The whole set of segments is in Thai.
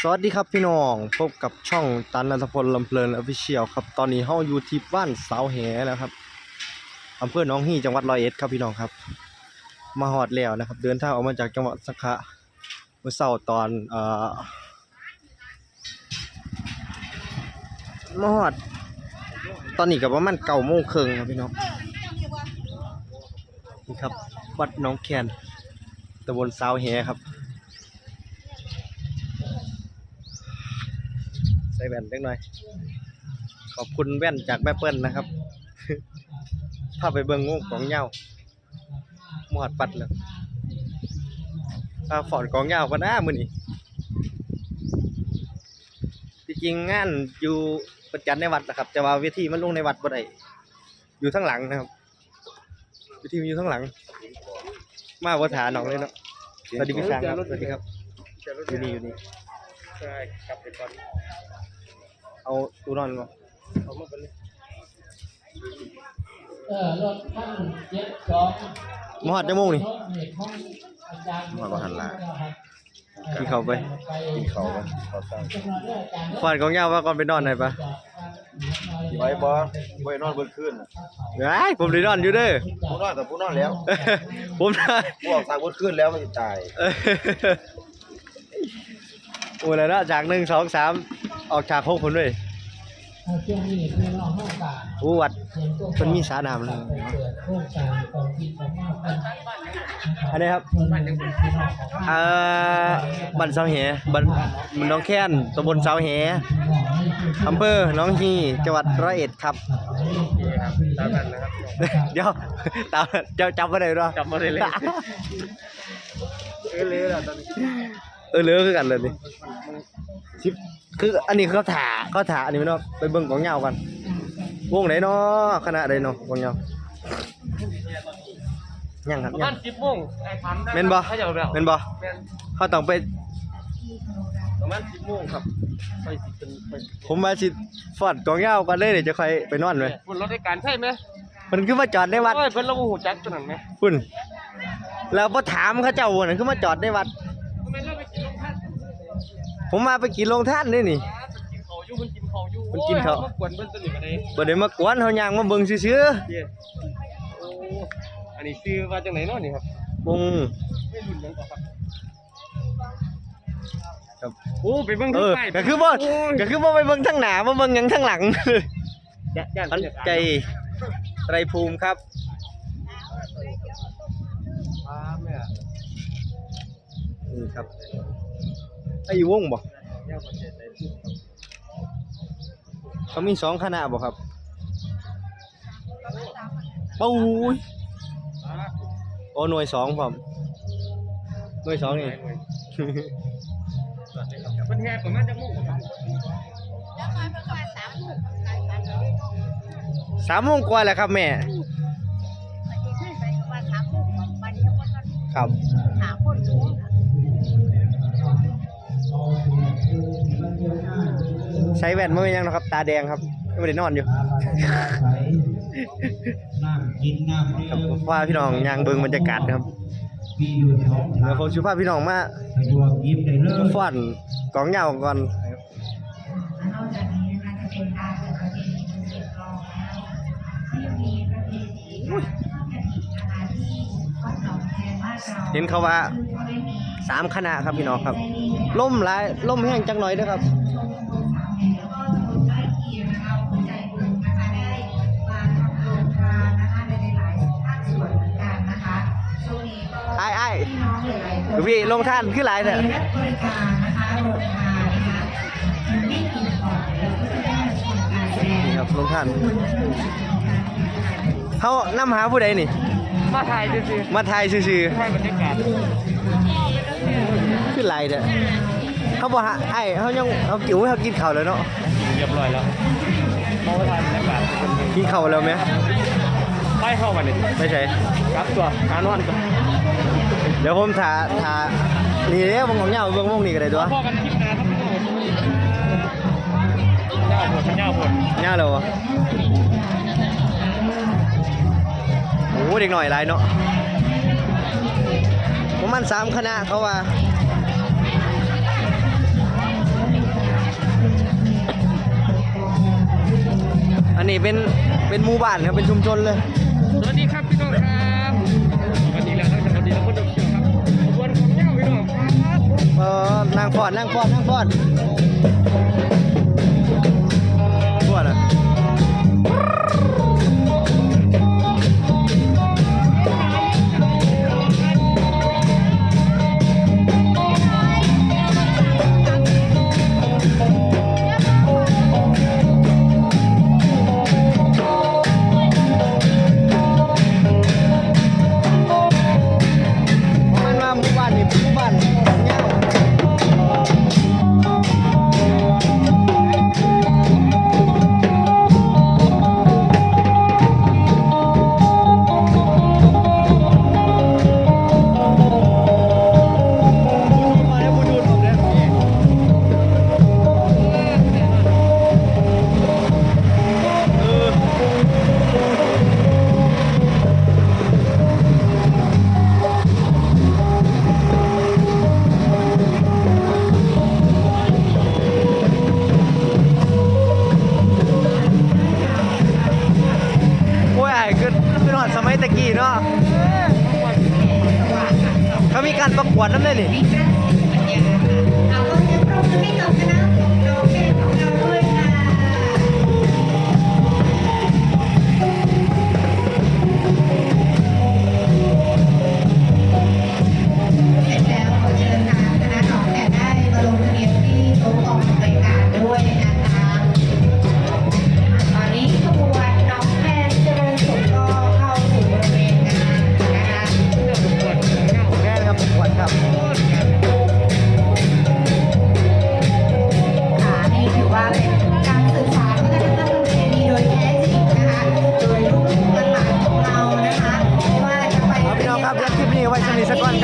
สวัสดีครับพี่น้องพบกับช่องตันนันทพลลำเพลินออฟิเชียลครับตอนนี้เฮาอยู่ที่บ้านสาวแหแล้วครับอำเภอหนองฮีจังหวัดร้อยเอ็ดครับพี่น้องครับ มาฮอดแล้วนะครับ เดินทางออกมาจากจังหวัดสังขะเมื่อเช้าตอนเอ่อมาฮอด ตอนนี้ก็ประมาณเก้าโมงครึ่งครับพี่น้องนี่ครับวัดหน้องแคนตำบลสาวแหครับ ใส่แว่นเล็กน่อย ขอบคุณแว่นจากแม่เปิ้ลนะครับพาไปเบิ่งงูของเหย้าหมอดปัดแล้วพาฝอนของเหย้าก็น่ามือนี่จริงงานอยู่ประจันในวัดนะครับแต่ว่าเวทีมันลงในวัดบ่ได้อยู่ข้งหลังนะครับเวทีมันอยู่ข้งหลัง มาบ่ถาน้องเลยเนาะสวัสดีพี่ช้างครับสวัสดีครับอยู่นี่อยู่นี่ ใช่กลับไปก่อนเอาตูนอนมาเอามาเป็นเออรถท่านเจ็ดสองมหอดจะโมงนี่มหอดหันหลังกินข้าวไปกินข้าวไปเขาสร้างฟอนของยาวว่าก่อนไปนอนไหนปะไว้บ่ไว้นอนเบิดคืนน่ะไอ้ยผมได้นอนอยู่เด้อผู้นอนแต่ผู้นอนแล้ว ผมนะผู้ออกทางเบิดคืนแล้วมันจะตายเออ โอ้ยแล้วนะจากหนึ่งสองสามออกจากหกคนด้วยช่วงนี้คือน้องห้องการอู้วัดเสียงตัวมันมีสาน้ำเลยเปิดโครงการของที่ของมากเป็นอันนี้ครับส่วนหนึ่งพี่น้องของเอ่อบ้านเสาแหบ้านมันน้องแค้นตำบลเสาแหอำเภอหน้องฮีจังหวัดร้อยเอ็ดครับตามนั้นนะครับเดี๋ยวตามเจ้าจำไว้เลยด้วยจำบ่ได้เลยเออเลยล่ะตอนนี้ เออเลือคือกันเลยนี่ชิปคืออันนี้เขาถาเขาถาอันนี้ไม่เนาะไปเบิ่งของเหงากันวงไหนเนาะคณะใดเนาะของเหงายังครับประยัมางณ10โมงไอ้พันแม่นบ่เขาจะเอาแล้วเป็นบ่แม่นเขาต้องไป ประมาณ10โมงครับไปสิเป็นไปผมมาสิฟอดของเหงากันเลยเดี๋ยวจะค่อยไปนอนเลยบนรถในการใช่ไหมมันคือมาจอดในวัดโอ้ยเพิ่นเราบ่ฮู้จักตัวนั้นไหมคุณแล้วพอถามเขาเจ้าว่านั่นคือมาจอดในวัด แม่นเราไปกินลงท่าน ผมมาไปกินโรงท่านนี่นี่ กินข้าวอยู่มันกินข้าวอยู่มันกินข้าวโอ้ยมากวนเพิ่นตัวนี้บ่ได้บ่ได้มากวนเฮาย่างมาเบิ่งซื่อเย้โอ้อันนี้ชื่อว่าจังไหนเนาะนี่ครับๆวง ไม่รุ่นหยังต่อครับครับ โอ้ไปเบิ่งเอที่อป้ายก็คือบ่ก็คือบ่ไปเบิ่งทางหน้าบ่เบิ่งหยังทางหลังย่านย่านขันใจไตรภูมิครับอ่าแม่นี่ครับ ไอ้อยู่วงบ่เขามีสองคณะบ่ครับปูยอ่าโอ้หน่วยสองพร้อมหน่วยสองนี่สวัสดีครับเป็นแห่ประมาณจังโมงสามโมงกว่าแล้วครับแม่ครับ ใช้แว่นเมื่อป็ยังนะครับ ตาแดงครับไม่ได้นอนอยู่ครับว่าพี่น้องยางเบิงบรรยากาศครับแล้วผมชูภาพี่น้องมาฟ่อนกองเหงาก่อนเห็นเขาว่าสามคณะครับพี่น้องครับล่มหลายล่มแห้งจังหน่อยนะครับ หลายๆคนพี่ลงท่านคือหลายเถอะรับริการนะคะโรงทานนะคะไม่กินก่อนแล้วก็จะได้ชมการแสดงนี่ครับลงท่านเขานำหาผู้ใดนี่ มาถ่ายดูสิมาถ่ายซื่อถ่ายบรรยากาศๆคือหลายเด้อเขาบอกหาไอ้เขายังเขากิวเขากินข้าวแล้วเนาะเรียบร้อยแล้วมองไปถ่ายบรรยากาศกินข้าวแล้วไหมไปเข้ามานี่ไม่ใช่กลับตัวหานอนตัว เดี๋ยวผมถ่าถ่านี่เนี่ยวงของเงาเบื้องวงนี่ก็ได้ตัวพ่อกัคลิปนาครับเงาผลเงาผลาเลยวะโอ้เด็กหน่อยไรเนาะผมมันสามคณะเขาว่าอันนี้เป็นเป็นหมู่บ้านครับเป็นชุมชนเลย สวัสดีครับพี่น้องครับ เออนั่งฟอดนั่งฟอดนั่งฟอด สมัยตะกี้เนาะเขามีการประกวดนั่นเลยนี่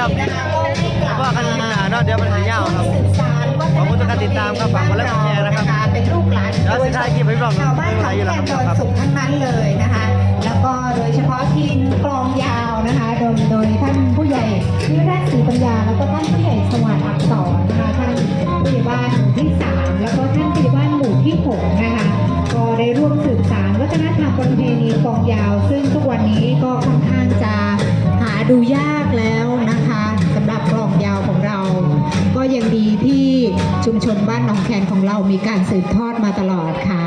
ครับว่ากันคลิปหน้าเนาะเดี๋ยวมันจะยาวครับสืบสานวัฒนธรรมขอบคุณทุกการติดตามครับฝากกดไลค์กดแชร์นะครับเป็นลูกหลานเดี๋ยวสุดท้ายคลิปให้พี่น้องชาวบ้านไม่เป็นไรอยู่แล้วครับขอนแก่นดอยสุขทั้งนั้นเลยนะคะ แล้วก็โดยเฉพาะทีมกลองยาวนะคะโดยโดยท่านผู้ใหญ่นิรัตน์ศรีปัญญาแล้วก็ท่านผู้ใหญ่สวัสดิ์อักษรนะคะท่านผู้ใหญ่บ้านหมู่ที่สามแล้วก็ท่านผู้ใหญ่บ้านหมู่ที่หกนะคะก็ได้ร่วมสืบสานวัฒนธรรมประเพณีกลองยาว ซึ่งทุกวันนี้ก็ค่อนข้างจะหาดูยากแล้วนะคะ ยังดีที่ชุมชนบ้านหนองแคนของเรามีการสืบทอดมาตลอดค่ะ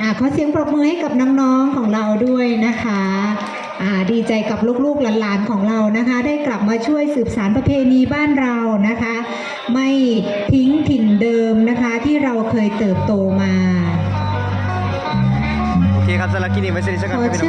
อ่าขอเสียงปรบมือให้กับน้องๆของเราด้วยนะคะอ่าดีใจกับลูกๆหลานๆของเรานะคะ ได้กลับมาช่วยสืบสานประเพณีบ้านเรานะคะ ไม่ทิ้งถิ่นเดิมนะคะที่เราเคยเติบโตมาโอเคครับสำหรับคลินี้ไว้ชนิดสักวัน